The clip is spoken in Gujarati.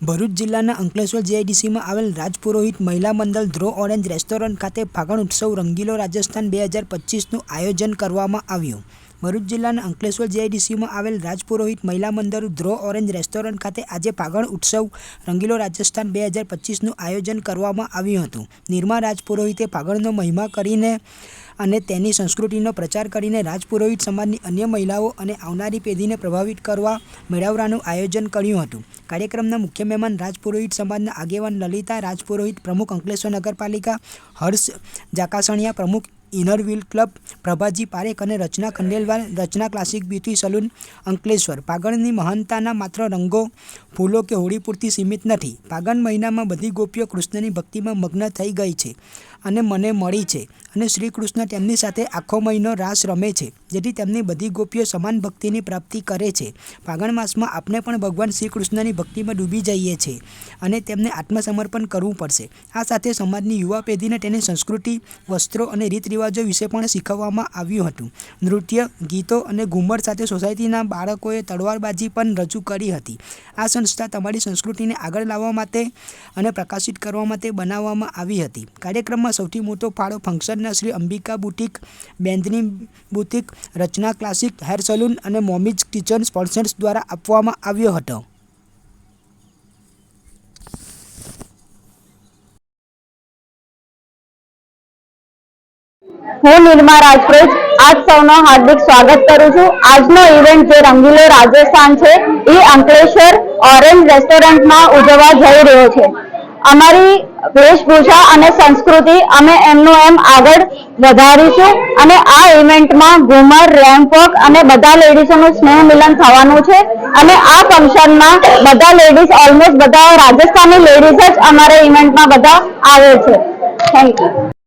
ભરૂચ જિલ્લાના અંકલેશ્વર જીઆઈડીસીમાં આવેલ રાજપુરોહિત મહિલા મંડળ ધ્રો ઓરેન્જ રેસ્ટોરન્ટ ખાતે ફાગણ ઉત્સવ રંગીલો રાજસ્થાન બે હજાર પચીસનું આયોજન કરવામાં આવ્યું. ભરૂચ જિલ્લાના અંકલેશ્વર જીઆઈડીસીમાં આવેલ રાજપુરોહિત મહિલા મંડળ ધ્રો ઓરેન્જ રેસ્ટોરન્ટ ખાતે આજે પાગણ ઉત્સવ રંગીલો રાજસ્થાન બે હજાર પચીસનું આયોજન કરવામાં આવ્યું હતું. નિર્મા રાજપુરોહિતે પાગણનો મહિમા કરીને અને તેની સંસ્કૃતિનો પ્રચાર કરીને રાજપુરોહિત સમાજની અન્ય મહિલાઓ અને આવનારી પેઢીને પ્રભાવિત કરવા મેળાવરાનું આયોજન કર્યું હતું. કાર્યક્રમના મુખ્ય મહેમાન રાજપુરોહિત સમાજના આગેવાન લલિતા રાજપુરોહિત, પ્રમુખ અંકલેશ્વર નગરપાલિકા હર્ષ જાકાસણિયા, પ્રમુખ inner wheel club, Prabhaji Parekh અને Rachana Khandelwal, Rachana classic beauty salon, Ankleshwar. પાગણની મહાનતાના માત્ર રંગો, ફૂલો કે હોળી પૂરતી સીમિત નથી. પાગણ મહિનામાં બધી ગોપીઓ કૃષ્ણની ભક્તિમાં મગ્ન થઈ ગઈ છે. અને મને મળી છે અને શ્રી કૃષ્ણ તેમની સાથે આખો મહિનો રાસ રમે છે, જેથી તેમની બધી ગોપીઓ સમાન ભક્તિની પ્રાપ્તિ કરે છે. ફાગણ માસમાં આપણે પણ ભગવાન શ્રી કૃષ્ણની ભક્તિમાં ડૂબી જઈએ છીએ અને તેમને આત્મસમર્પણ કરવું પડશે. આ સાથે સમાજની યુવા પેઢીને તેની સંસ્કૃતિ, વસ્ત્રો અને રીત રિવાજો વિશે પણ શીખવવામાં આવ્યું હતું. નૃત્ય, ગીતો અને ઘુમર સાથે સોસાયટીના બાળકોએ તલવારબાજી પણ રજૂ કરી હતી. આ સંસ્થા તમારી સંસ્કૃતિને આગળ લાવવા માટે અને પ્રકાશિત કરવા માટે બનાવવામાં આવી હતી. કાર્યક્રમમાં સૌથી મોટો ફાળો ફંક્શનના Shri Ambika boutique બેન્દની boutique, Rachana classic hair salon અને મોમીજ કિચન સ્પોન્સર્સ દ્વારા આપવામાં આવ્યો હતો. હું નિર્મા રાજપુત, આપ સૌનો હાર્દિક સ્વાગત કરું છું. આજનો ઇવેન્ટ જે રંગીલો રાજસ્થાન છે, એ અંકલેશ્વર ઓરેન્જ રેસ્ટોરન્ટમાં ઉજવવા જઈ રહ્યો છે. અમારી વેશભૂષા અને સંસ્કૃતિ અમે એમનું એમ આગળ વધારીશું અને આ ઇવેન્ટમાં ઘુમર રેમ્પ વોક અને બધા લેડીઝોનું સ્નેહ મિલન થવાનું છે અને આ ફંક્શનમાં બધા લેડીઝ ઓલમોસ્ટ બધા રાજસ્થાની લેડીઝ જ અમારા ઇવેન્ટમાં બધા આવે છે. Thank you